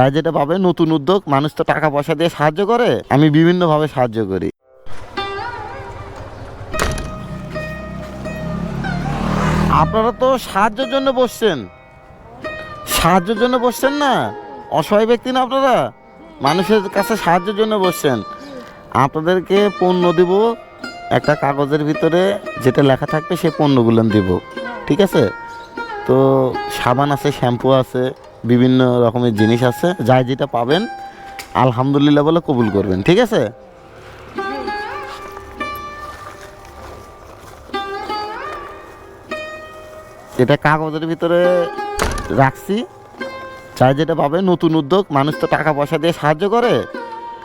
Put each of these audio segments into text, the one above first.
তাই যেটা পাবে নতুন উদ্যোগ, মানুষ তো টাকা পয়সা দিয়ে সাহায্য করে, আমি বিভিন্নভাবে সাহায্য করি। আপনারা তো সাহায্যের জন্য বসছেন। সাহায্যের জন্য বসছেন না? অসহায় ব্যক্তি না আপনারা? মানুষের কাছে সাহায্যের জন্য বসছেন। আপনাদেরকে পণ্য দিব, একটা কাগজের ভিতরে যেটা লেখা থাকবে, সেই পণ্যগুলো দিব। ঠিক আছে? তো সাবান আছে, শ্যাম্পু আছে বিভিন্ন রকমের জিনিস আছে, যাই যেটা পাবেন, আলহামদুলিল্লাহ বলে কবুল করবেন, ঠিক আছে? এটা কাগজের ভিতরে রাখছি। চাই যেটা পাবে নতুন উদ্যোগ, মানুষ তো টাকা পয়সা দিয়ে সাহায্য করে,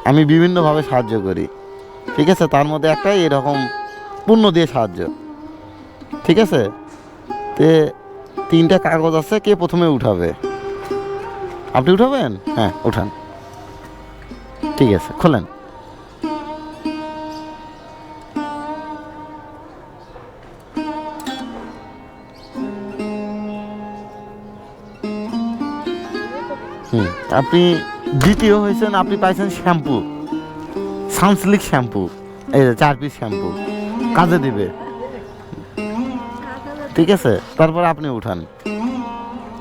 আমি বিভিন্নভাবে সাহায্য করি, ঠিক আছে? তার মধ্যে একটাই এরকম পূর্ণ দিয়ে সাহায্য, ঠিক আছে? তে তিনটা কাগজ আছে, কে প্রথমে উঠাবে? আপনি উঠাবেন? হ্যাঁ উঠান। ঠিক আছে, খোলেন। হুম, আপনি দ্বিতীয় হয়েছেন, আপনি পাইছেন শ্যাম্পু। Sunsilk shampoo. এই চার পিস শ্যাম্পু। কাজে দিবে। ঠিক আছে, তারপর আপনি উঠান।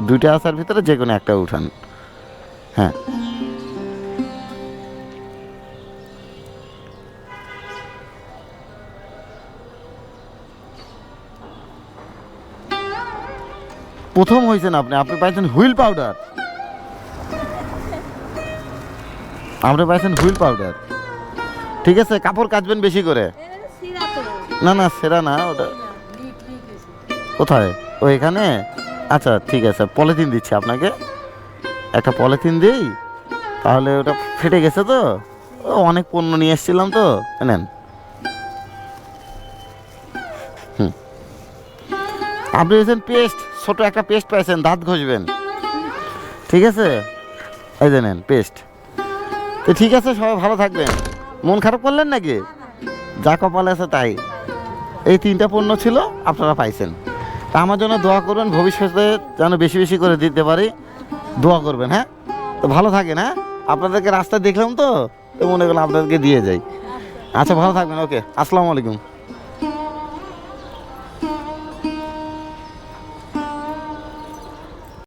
দুইটা আসার ভিতরে যে কোনো একটা উঠান। হ্যাঁ। প্রথম হয়েছেন আপনি আপনি পাইছেন হুইল পাউডার। আপনি পাইছেন হুইল পাউডার। ঠিক আছে, কাপড় কাচবেন বেশি করে। না না, সেরা না, ওটা কোথায়? ও এখানে? আচ্ছা ঠিক আছে, পলিথিন দিচ্ছি আপনাকে। একটা পলিথিন দিই, তাহলে ওটা ফেটে গেছে তো। অনেক পণ্য নিয়ে এসেছিলাম তো। নেন। হুম। আপনি হয়েছেন পেস্ট, ছোট একটা পেস্ট পাইছেন, দাঁত ঘষবেন। ঠিক আছে? এই যে নেন, পেস্ট। তো ঠিক আছে, সবাই ভালো থাকবেন। মন খারাপ করলেন নাকি? যা কপালে আছে তাই। এই তিনটা পণ্য ছিল, আপনারা পাইছেন। আমার জন্য দোয়া করবেন, ভবিষ্যতে যেন বেশি বেশি করে দিতে পারি। দোয়া করবেন হ্যাঁ? তো ভালো থাকেন হ্যাঁ? আপনাদেরকে রাস্তায় দেখলাম তো মনে করলাম আপনাদেরকে দিয়ে যাই। আচ্ছা ভালো থাকবেন, ওকে। আসসালামু আলাইকুম।